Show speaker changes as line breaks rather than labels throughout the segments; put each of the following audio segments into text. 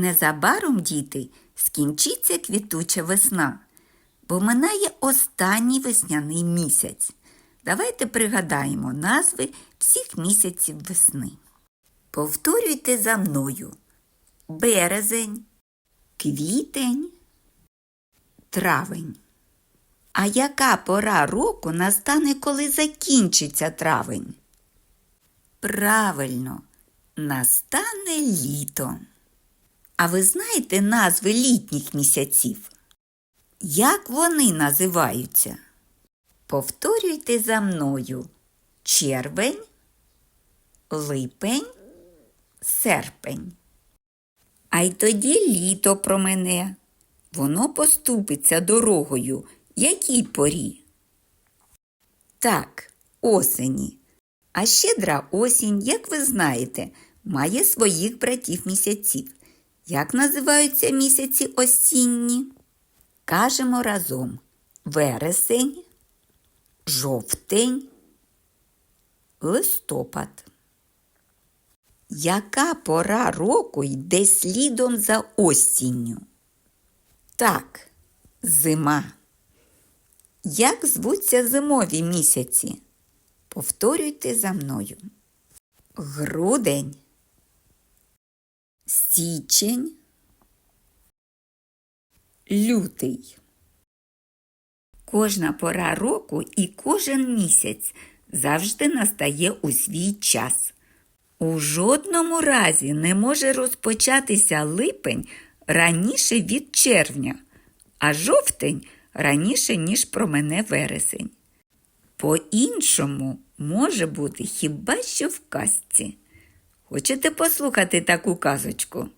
Незабаром, діти, скінчиться квітуча весна, бо минає останній весняний місяць. Давайте пригадаємо назви всіх місяців весни. Повторюйте за мною березень, квітень, травень. А яка пора року настане, коли закінчиться травень? Правильно, настане літо. А ви знаєте назви літніх місяців? Як вони називаються? Повторюйте за мною червень, липень, серпень. А й тоді літо промене. Воно поступиться дорогою якій порі? Так, осені. А щедра осінь, як ви знаєте, має своїх братів місяців. Як називаються місяці осінні? Кажемо разом вересень, жовтень, листопад. Яка пора року йде слідом за осінню? Так, зима. Як звуться зимові місяці? Повторюйте за мною. Грудень, січень, лютий. Кожна пора року і кожен місяць завжди настає у свій час. У жодному разі не може розпочатися липень раніше від червня, а жовтень раніше, ніж промене вересень. По-іншому може бути хіба що в казці. Хочете послухати таку казочку?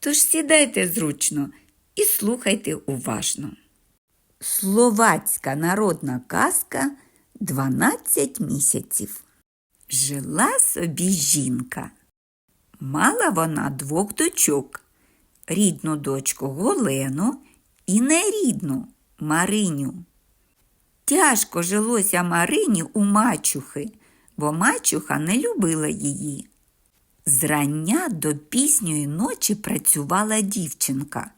Тож сідайте зручно і слухайте уважно. Словацька народна казка «12 місяців. Жила собі жінка. Мала вона двох дочок рідну дочку Голену і нерідну Мариню. Тяжко жилося Марині у мачухи, бо мачуха не любила її. Зрання до пізньої ночі працювала дівчинка,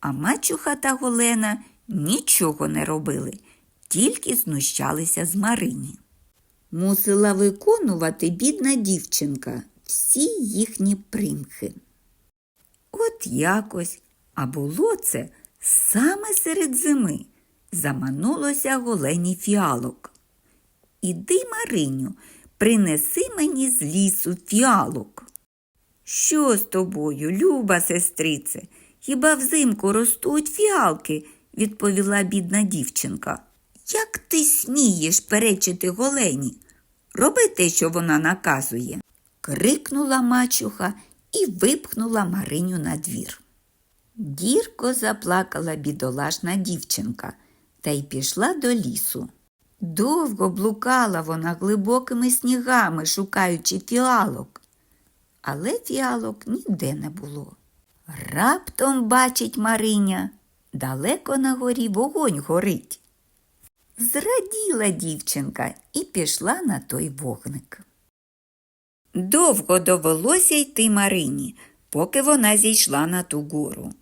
а мачуха та Голена нічого не робили, тільки знущалися з Марині. Мусила виконувати бідна дівчинка всі їхні примхи. От якось, а було це саме серед зими, заманулося голені фіалок. Іди, Мариню, принеси мені з лісу фіалок. Що з тобою, люба сестрице? Хіба взимку ростуть фіалки? відповіла бідна дівчинка. Як ти смієш перечити голені? Роби те, що вона наказує. крикнула мачуха і випхнула Мариню на двір. Гірко заплакала бідолашна дівчинка та й пішла до лісу. Довго блукала вона глибокими снігами, шукаючи фіалок, але фіалок ніде не було. Раптом бачить Мариня, далеко на горі вогонь горить. Зраділа дівчинка і пішла на той вогник. Довго довелося йти Марині, поки вона зійшла на ту гору.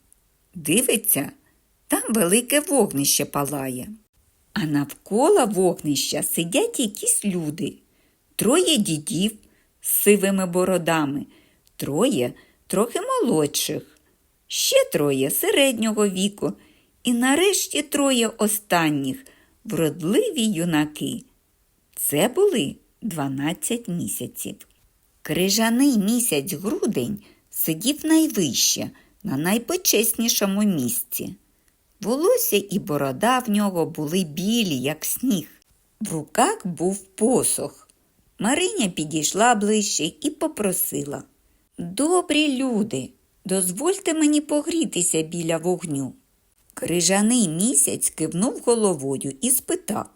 Дивиться, там велике вогнище палає. А навколо вогнища сидять якісь люди, троє дідів з сивими бородами, троє трохи молодших, ще троє середнього віку, і нарешті троє останніх вродливі юнаки. Це були 12 місяців. Крижаний місяць грудень сидів найвище, на найпочеснішому місці. Волосся і борода в нього були білі, як сніг. В руках був посох. Мариня підійшла ближче і попросила Добрі люди, дозвольте мені погрітися біля вогню. Крижаний місяць кивнув головою і спитав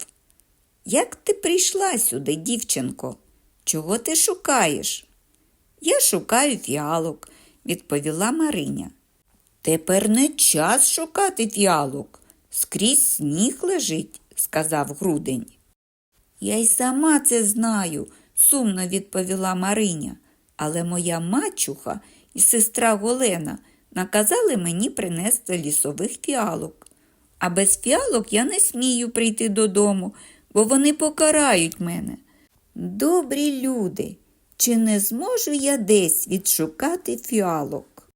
Як ти прийшла сюди, дівчинко? Чого ти шукаєш? Я шукаю фіалок, відповіла Мариня. Тепер не час шукати фіалок. Скрізь сніг лежить, сказав грудень. Я й сама це знаю, сумно відповіла Мариня, але моя мачуха і сестра Голена наказали мені принести лісових фіалок. А без фіалок я не смію прийти додому, бо вони покарають мене. Добрі люди, чи не зможу я десь відшукати фіалок?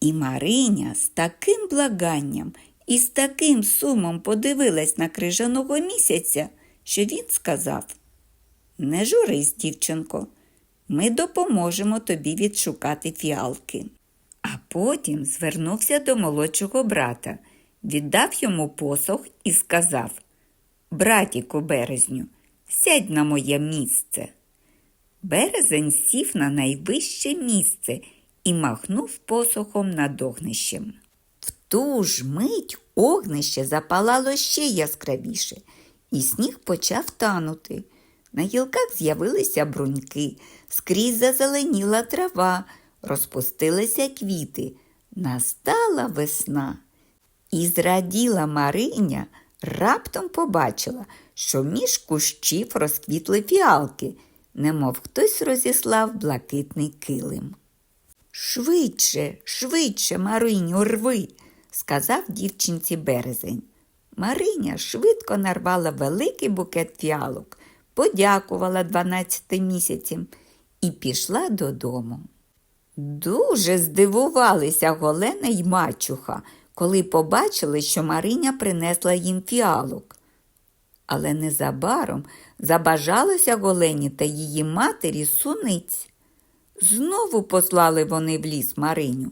І Мариня з таким благанням і з таким сумом подивилась на крижаного місяця, що він сказав Не журись, дівчинко, ми допоможемо тобі відшукати фіалки. А потім звернувся до молодшого брата, віддав йому посох і сказав Братіку березню, сядь на моє місце. Березень сів на найвище місце і махнув посохом над огнищем. В ту ж мить огнище запалало ще яскравіше, і сніг почав танути. На гілках з'явилися бруньки, скрізь зазеленіла трава, розпустилися квіти. Настала весна. І зраділа Мариня, раптом побачила, що між кущів розквітли фіалки, немов хтось розіслав блакитний килим. Швидше, швидше, Мариню, рви, сказав дівчинці березень. Мариня швидко нарвала великий букет фіалок, подякувала дванадцяти місяцям і пішла додому. Дуже здивувалися Голена й мачуха, коли побачили, що Мариня принесла їм фіалок. Але незабаром забажалося Голені та її матері суниць. Знову послали вони в ліс Мариню.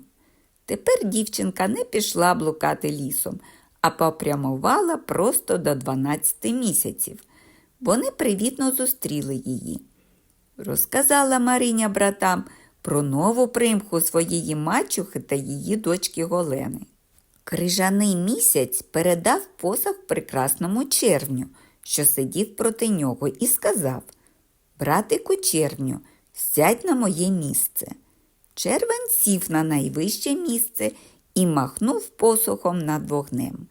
Тепер дівчинка не пішла блукати лісом, а попрямувала просто до 12 місяців. Вони привітно зустріли її. Розказала Мариня братам про нову примху своєї мачухи та її дочки Голени. Крижаний місяць передав посох прекрасному червню, що сидів проти нього, і сказав Братику червню, сядь на моє місце. Червень сів на найвище місце і махнув посохом над вогнем.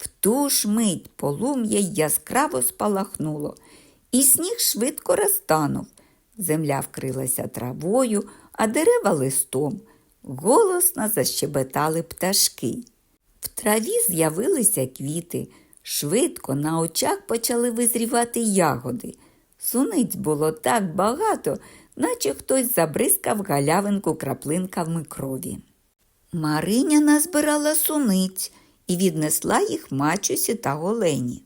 В ту ж мить полум'я яскраво спалахнуло, і сніг швидко розтанув. Земля вкрилася травою, а дерева листом. Голосно защебетали пташки. В траві з'явилися квіти. Швидко на очах почали визрівати ягоди. Суниць було так багато, наче хтось забризкав галявинку краплинками крові. Мариня назбирала суниць і віднесла їх мачусі та голені.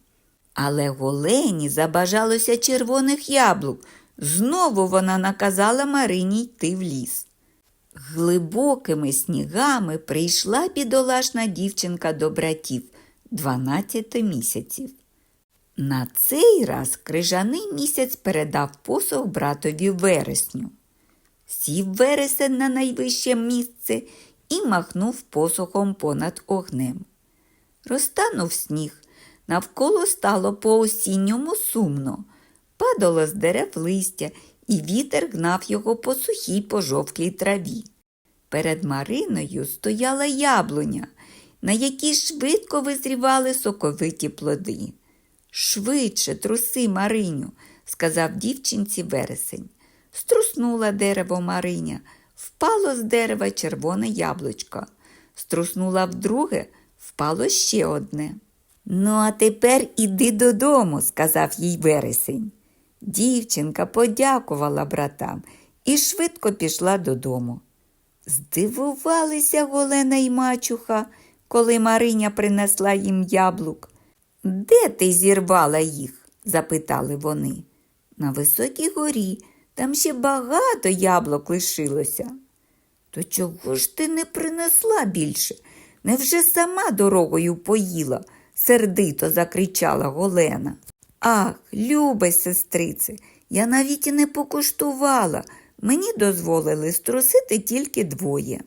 Але голені забажалося червоних яблук. Знову вона наказала Марині йти в ліс. Глибокими снігами прийшла бідолашна дівчинка до братів 12 місяців. На цей раз крижаний місяць передав посох братові вересню. Сів вересень на найвище місце і махнув посохом понад огнем. Розтанув сніг, навколо стало по осінньому сумно, падало з дерев листя, і вітер гнав його по сухій пожовклій траві. Перед Мариною стояла яблуня, на якій швидко визрівали соковиті плоди. Швидше труси, Мариню, сказав дівчинці вересень. Струснула дерево Мариня, впало з дерева червоне яблучко. Струснула вдруге, впало ще одне. Ну, а тепер іди додому, сказав їй вересень. Дівчинка подякувала братам і швидко пішла додому. Здивувалися Голена й мачуха, коли Мариня принесла їм яблук. Де ти зірвала їх? запитали вони. На високій горі, там ще багато яблук лишилося. То чого ж ти не принесла більше? Невже сама дорогою поїла? сердито закричала Голена. Ах, любе сестрице, я навіть і не покуштувала. Мені дозволили струсити тільки двоє.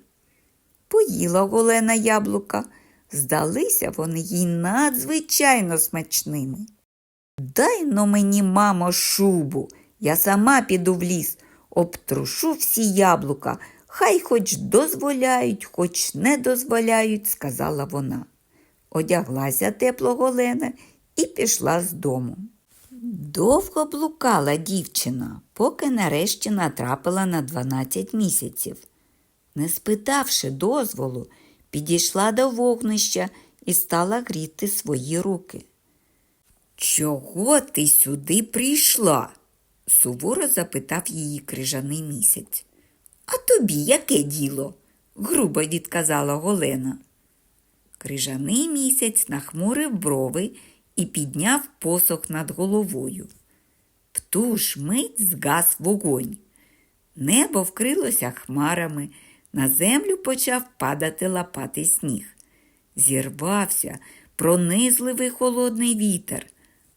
Поїла Голена яблука, здалися вони їй надзвичайно смачними. Дай но мені, мамо, шубу, я сама піду в ліс, обтрушу всі яблука, хай хоч дозволяють, хоч не дозволяють, сказала вона. Одяглася тепло Голена і пішла з дому. Довго блукала дівчина, поки нарешті натрапила на 12 місяців. Не спитавши дозволу, підійшла до вогнища і стала гріти свої руки. Чого ти сюди прийшла? суворо запитав її крижаний місяць. А тобі яке діло? грубо відказала Голена. Крижаний місяць нахмурив брови і підняв посох над головою. В ту ж мить згас вогонь. Небо вкрилося хмарами, на землю почав падати лопатий сніг. Зірвався пронизливий холодний вітер.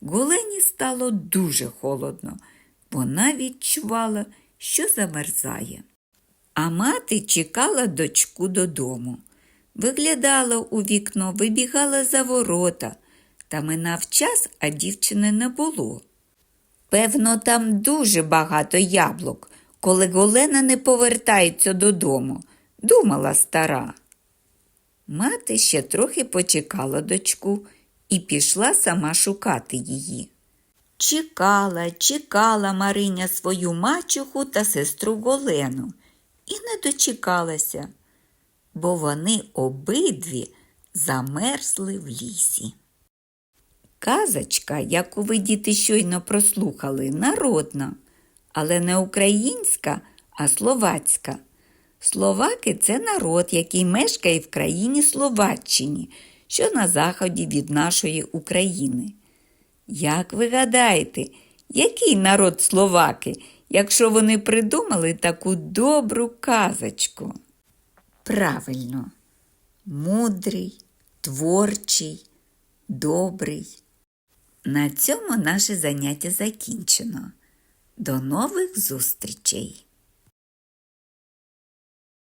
Голені стало дуже холодно. Вона відчувала, що замерзає. А мати чекала дочку додому. Виглядала у вікно, вибігала за ворота, та минав час, а дівчини не було. Певно, там дуже багато яблук, коли Голена не повертається додому, думала стара. Мати ще трохи почекала дочку і пішла сама шукати її. Чекала, чекала Мариня свою мачуху та сестру Голену і не дочекалася, бо вони обидві замерзли в лісі. Казочка, яку ви діти щойно прослухали, народна, але не українська, а словацька. Словаки це народ, який мешкає в країні Словаччині, що на заході від нашої України. Як ви гадаєте, який народ словаки, якщо вони придумали таку добру казочку? Правильно, мудрий, творчий, добрий. На цьому наше заняття закінчено. До нових зустрічей!